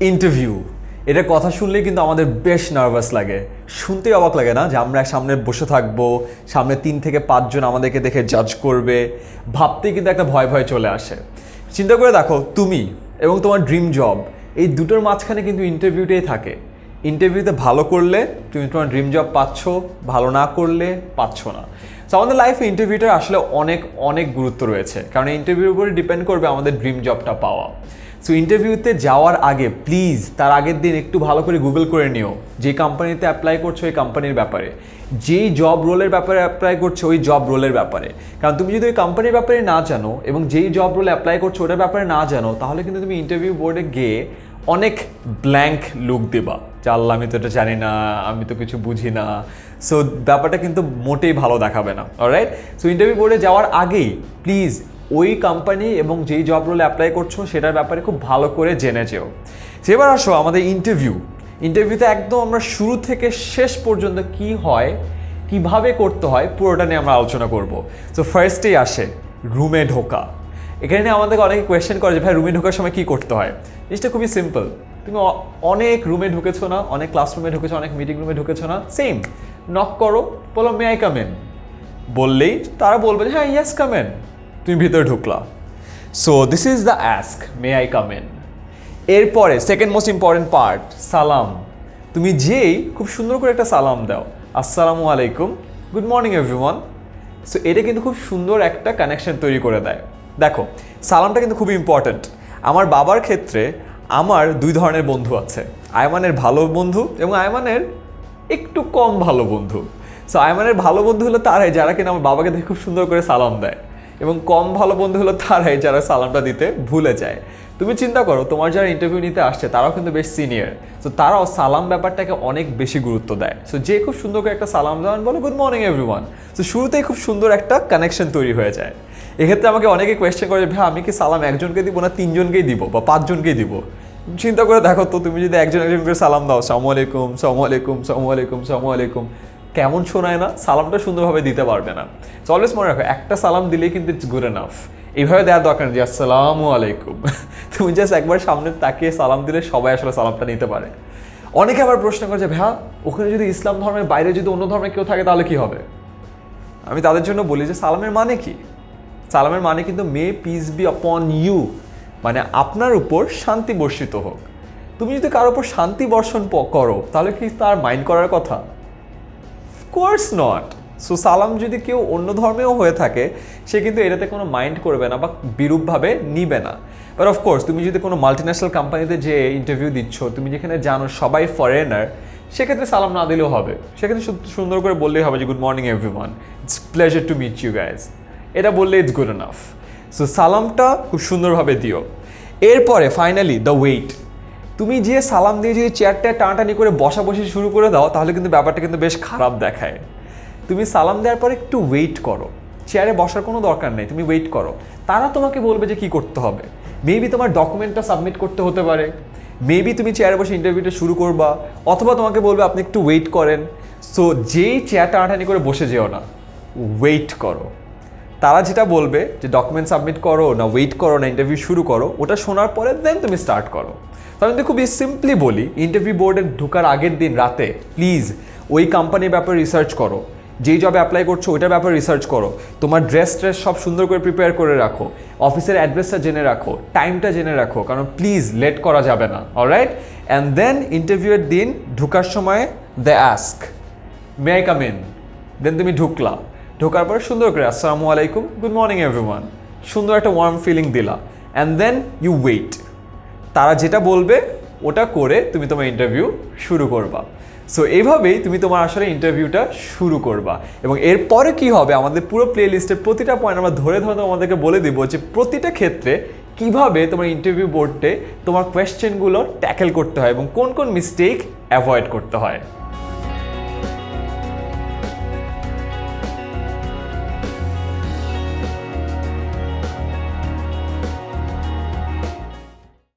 Interview এটা কথা শুনলেই কিন্তু আমাদের বেশ নার্ভাস লাগে। শুনতেই অবাক লাগে না যে আমরা সামনে বসে থাকব, সামনে তিন থেকে পাঁচজন আমাদেরকে দেখে জাজ করবে, ভাবতেই কিন্তু একটা ভয় ভয় চলে আসে। চিন্তা করে দেখো, তুমি এবং তোমার ড্রিম জব এই দুটোর মাঝখানে কিন্তু ইন্টারভিউটাই থাকে। ইন্টারভিউতে ভালো করলে তুমি তোমার ড্রিম জব পাচ্ছ, ভালো না করলে পাচ্ছ না। সো আমাদের লাইফে ইন্টারভিউটার আসলে অনেক অনেক গুরুত্ব রয়েছে। কারণ ইন্টারভিউর উপরে ডিপেন্ড করবে আমাদের ড্রিম জবটা পাওয়া। সো ইন্টারভিউতে যাওয়ার আগে প্লিজ তার আগের দিন একটু ভালো করে গুগল করে নিও। যে কোম্পানিতে অ্যাপ্লাই করছ ওই কোম্পানির ব্যাপারে। যেই জব রোলের ব্যাপারে অ্যাপ্লাই করছ, ওই জব রোলের ব্যাপারে। কারণ তুমি যদি ওই কোম্পানির ব্যাপারে না জানো এবং যেই জব রোলে অ্যাপ্লাই করছ, ওটার ব্যাপারে না জানো, তাহলে কিন্তু তুমি ইন্টারভিউ বোর্ডে গিয়ে অনেক ব্ল্যাঙ্ক লুক দেবা। আল্লাহ, আমি তো এটা জানি না, আমি তো কিছু বুঝি না। সো ব্যাপারটা কিন্তু মোটেই ভালো দেখাবে না অলরাইট সো ইন্টারভিউ বোর্ডে যাওয়ার আগেই প্লিজ ওই কোম্পানি এবং যেই জব রোলে অ্যাপ্লাই করছ, সেটার ব্যাপারে খুব ভালো করে জেনে যেও। সেবার আসো আমাদের ইন্টারভিউ ইন্টারভিউতে একদম আমরা শুরু থেকে শেষ পর্যন্ত কি হয়, কীভাবে করতে হয়, পুরোটা নিয়ে আমরা আলোচনা করব। সো ফার্স্টেই আসে, রুমে ঢোকা। এখানে আমাদেরকে অনেকে কোয়েশ্চেন করে যে, ভাই, রুমে ঢোকার সময় কি করতে হয়? জিনিসটা খুবই সিম্পল তুমি অনেক রুমে ঢুকেছো না, অনেক ক্লাসরুমে ঢুকেছো, অনেক মিটিং রুমে ঢুকেছো না? সেম নক করো, বলো মে আই কামেন বললেই তারা বলবে হ্যাঁ ইয়েস কামেন তুমি ভিতরে ঢুকলা। So this is the ask may I come in এরপরে সেকেন্ড মোস্ট ইম্পর্টেন্ট পার্ট সালাম তুমি যেই খুব সুন্দর করে একটা সালাম দাও। আসসালামু আলাইকুম গুড মর্নিং এভরিওয়ান সো এটা কিন্তু খুব সুন্দর একটা কানেকশন তৈরি করে দেয়। দেখো সালামটা কিন্তু খুবই ইম্পর্ট্যান্ট আমার বাবার ক্ষেত্রে আমার দুই ধরনের বন্ধু আছে। আয়মানের ভালো বন্ধু এবং আয়মানের একটু কম ভালো বন্ধু। সো আয়মানের ভালো বন্ধু হলো তারাই যারা কিনা আমার বাবাকে দেখে খুব সুন্দর করে সালাম দেয় এবং কম ভালো বন্ধু হলো তারাই যারা সালামটা দিতে ভুলে যায়। তুমি চিন্তা করো, তোমার যারা ইন্টারভিউ নিতে আসছে, তারাও কিন্তু বেশ সিনিয়র তো তারাও সালাম ব্যাপারটাকে অনেক বেশি গুরুত্ব দেয়। সো যে খুব সুন্দর করে একটা সালাম দেওয়ান বলো গুড মর্নিং এভরিওয়ান তো শুরুতেই খুব সুন্দর একটা কানেকশন তৈরি হয়ে যায়। এক্ষেত্রে আমাকে অনেকে কোয়েশ্চেন করে ভাই, আমি কি সালাম একজনকে দিব না তিনজনকেই দিব বা পাঁচজনকেই দিব? চিন্তা করে দেখো তো, তুমি যদি একজন একজন করে সালাম দাও, সালাম আলাইকুম সালাম আলাইকুম সালাম আলাইকুম সালাম আলাইকুম। কেমন শোনায় না, সালামটা সুন্দরভাবে দিতে পারবে না। তো অলওয়েজ মনে রাখো, একটা সালাম দিলেই কিন্তু ইটস গুড এনাফ এইভাবে দেওয়ার দরকার নেই আসসালামু আলাইকুম। তুমি জাস্ট একবার সামনে তাকিয়ে সালাম দিলে সবাই আসলে সালামটা নিতে পারে। অনেকে আবার প্রশ্ন করে যে, ভাইয়া, ওখানে যদি ইসলাম ধর্মের বাইরে যদি অন্য ধর্মের কেউ থাকে, তাহলে কি হবে? আমি তাদের জন্য বলি যে, সালামের মানে কি? সালামের মানে কিন্তু may peace be upon you মানে আপনার উপর শান্তি বর্ষিত হোক। তুমি যদি কারোর উপর শান্তি বর্ষণ করো, তাহলে কি তার মাইন্ড করার কথা? কোর্স নট সো সালাম যদি কেউ অন্য ধর্মেও হয়ে থাকে, সে কিন্তু এটাতে কোনো মাইন্ড করবে না বা বিরূপভাবে নিবে না। বাট অফকোর্স তুমি যদি কোনো মাল্টিন্যাশনাল কোম্পানিতে যে ইন্টারভিউ দিচ্ছ, তুমি যেখানে জানো সবাই ফরেনার সেক্ষেত্রে সালাম না দিলেও হবে। সেক্ষেত্রে সুন্দর করে বললেই হবে যে good morning everyone it's pleasure to meet you guys এটা বললে ইটস গুড এনাফ সো সালামটা খুব সুন্দরভাবে দিও। এরপরে ফাইনালি দ্য ওয়েট তুমি যে সালাম দিয়ে যদি চেয়ারটা টানাটানি করে বসা বসে শুরু করে দাও, তাহলে কিন্তু ব্যাপারটা কিন্তু বেশ খারাপ দেখায়। তুমি সালাম দেওয়ার পর একটু ওয়েট করো। চেয়ারে বসার কোনো দরকার নেই, তুমি ওয়েট করো। তারা তোমাকে বলবে যে কি করতে হবে। মেবি তোমার ডকুমেন্টটা সাবমিট করতে হতে পারে। মেবি তুমি চেয়ারে বসে ইন্টারভিউটা শুরু করবা, অথবা তোমাকে বলবে আপনি একটু ওয়েট করেন। সো যেই চেয়ার টানাটানি করে বসে যেও না ওয়েট করো। তারা যেটা বলবে যে ডকুমেন্ট সাবমিট করো, না ওয়েট করো, না ইন্টারভিউ শুরু করো, ওটা শোনার পরে দেন তুমি স্টার্ট করো। তো আমি খুবই সিম্পলি বলি ইন্টারভিউ বোর্ডে ঢোকার আগের দিন রাতে প্লিজ ওই কোম্পানির ব্যাপারে রিসার্চ করো। যেই জবে অ্যাপ্লাই করছ, ওইটার ব্যাপারে রিসার্চ করো। তোমার ড্রেস ট্রেস সব সুন্দর করে প্রিপেয়ার করে রাখো। অফিসের অ্যাড্রেসটা জেনে রাখো টাইমটা জেনে রাখো, কারণ প্লিজ লেট করা যাবে না অলরাইট অ্যান্ড দেন ইন্টারভিউয়ের দিন ঢোকার সময় the ask may I come in then তুমি ঢুকলা। ঢোকার পরে সুন্দর করে আসসালামু আলাইকুম গুড মর্নিং এভরিওয়ান সুন্দর একটা ওয়ার্ম ফিলিং দিলা। অ্যান্ড দেন ইউ ওয়েট তারা যেটা বলবে, ওটা করে তুমি তোমার ইন্টারভিউ শুরু করবা। সো এভাবেই তুমি তোমার আসলে ইন্টারভিউটা শুরু করবা। এবং এরপরে কি হবে? আমাদের পুরো প্লে লিস্টের প্রতিটা পয়েন্ট আমরা ধরে ধরে তোমাদেরকে বলে দিব যে প্রতিটা ক্ষেত্রে কীভাবে তোমার ইন্টারভিউ বোর্ডে তোমার কোয়েশ্চেনগুলো ট্যাকেল করতে হয় এবং কোন কোন মিস্টেক অ্যাভয়েড করতে হয়।